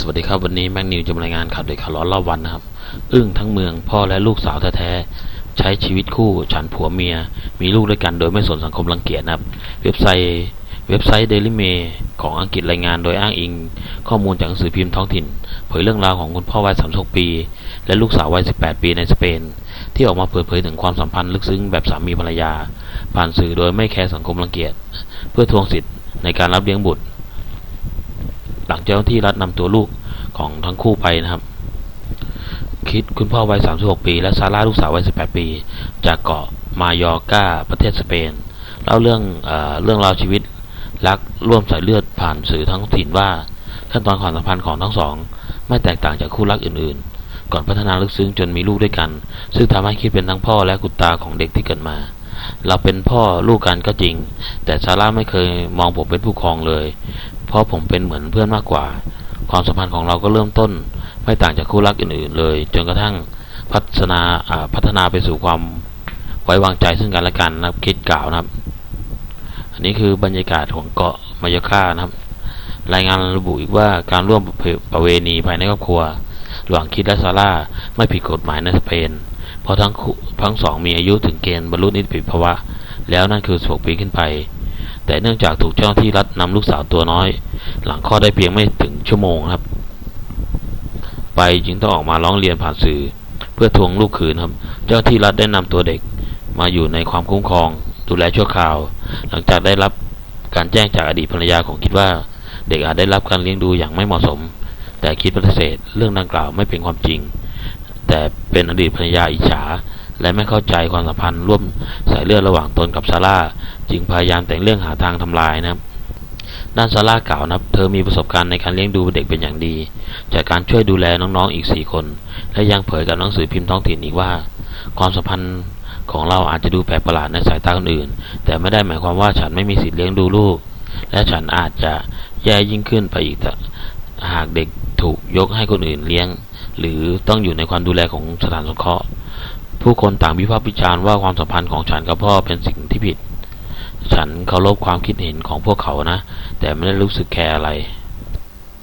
สวัสดีครับวันนี้แม็กนิวจะมารายงานข่าวเด็กข่าวร้อนรอบวันนะครับ อึ้งทั้งเมืองพ่อและลูกสาวแท้ๆใช้ชีวิตคู่ฉันผัวเมีย มีลูกด้วยกันโดยไม่สนสังคมรังเกียจนะครับ เว็บไซต์เว็บไซต์เดลิเมของอังกฤษรายงานโดยอ้างอิง ข้อมูลจากหนังสือพิมพ์ท้องถิ่น เผยเรื่องราวของคุณพ่อวัย 36 ปี และลูกสาววัย 18 ปีในสเปน ที่ออกมาเปิดเผยถึงความสัมพันธ์ลึกซึ้งแบบสามีภรรยา ผ่านสื่อโดยไม่แคร์สังคมรังเกียจ เพื่อทวงสิทธิ์ในการรับเลี้ยงบุตร หลังเจ้าหน้าที่รัฐนำตัวลูกของทั้งคู่ไปนะครับ คิดคุณพ่อวัย 36 ปี และซาร่าลูกสาววัย 18 ปี จากเกาะมายอร์กาประเทศสเปนเล่าเรื่องเอเรื่องราวชีวิตรักร่วมสายเลือดผ่านสื่อทั้งถิ่นว่า ขั้นตอนความสัมพันธ์ของทั้งสอง ไม่แตกต่างจากคู่รักอื่นๆ ก่อนพัฒนาลึกซึ้งจนมีลูกด้วยกัน ซึ่งทำให้คิดเป็นทั้งพ่อและคุณตาของเด็กที่เกิดมา เราเป็นพ่อลูกกันก็จริง แต่ซาร่าไม่เคยมองผมเป็นผู้ครองเลย เพราะผมเป็นเหมือนเพื่อนมากกว่า ความสัมพันธ์ของเราก็เริ่มต้น ไม่ต่างจากคู่รักอื่นๆเลย จนกระทั่งพัฒนาพัฒนาไปสู่ความไว้วางใจซึ่งกันและกันนะครับคิดกล่าวนะครับ อันนี้คือบรรยากาศของเกาะมายาค่านะครับ รายงานระบุอีกว่าการร่วมประเวณีภายในครอบครัวระหว่างคิดและซาร่าไม่ผิดกฎหมายในสเปน เพราะทั้งทั้งสองมีอายุถึงเกณฑ์บรรลุนิติภาวะ แล้วนั่นคือ16ปีขึ้นไป แต่เนื่องจากถูกเจ้าที่รัฐนำลูกสาวตัวน้อย หลังคลอดได้เพียงไม่ถึงชั่วโมงครับ ไปจึงต้องออกมาร้องเรียนผ่านสื่อ เพื่อทวงลูกคืนครับ เจ้าที่รัฐได้นำตัวเด็กมาอยู่ในความคุ้มครอง ดูแลชั่วคราว หลังจากได้รับการแจ้งจากอดีตภรรยาของคิดว่า เด็กอาจได้รับการเลี้ยงดูอย่างไม่เหมาะสม แต่คิดปฏิเสธเรื่องดังกล่าวไม่เป็นความจริง แต่เป็นอดีตภรรยาอิจฉา และไม่เข้าใจความสัมพันธ์ร่วมสายเลือดระหว่างตนกับซาร่าจึงพยายามแต่งเรื่องหาทางทำลายนะครับด้านซาร่ากล่าวนะเธอมีประสบการณ์ในการเลี้ยงดูเด็กเป็นอย่างดี จากการช่วยดูแลน้องๆอีกสี่คน และยังเผยกับหนังสือพิมพ์ท้องถิ่นอีกว่า ความสัมพันธ์ของเราอาจจะดูแปลกประหลาดในสายตาคนอื่น แต่ไม่ได้หมายความว่าฉันไม่มีสิทธิ์เลี้ยงดูลูก และฉันอาจจะแย่ยิ่งขึ้นไปอีกหากเด็กถูกยกให้คนอื่นเลี้ยง หรือต้องอยู่ในความดูแลของสถานสงเคราะห์ ผู้คนต่างวิพากษ์วิจารณ์ว่าความสัมพันธ์ของฉันกับพ่อเป็นสิ่งที่ผิด ฉันเคารพความคิดเห็นของพวกเขานะ แต่ไม่ได้รู้สึกแคร์อะไร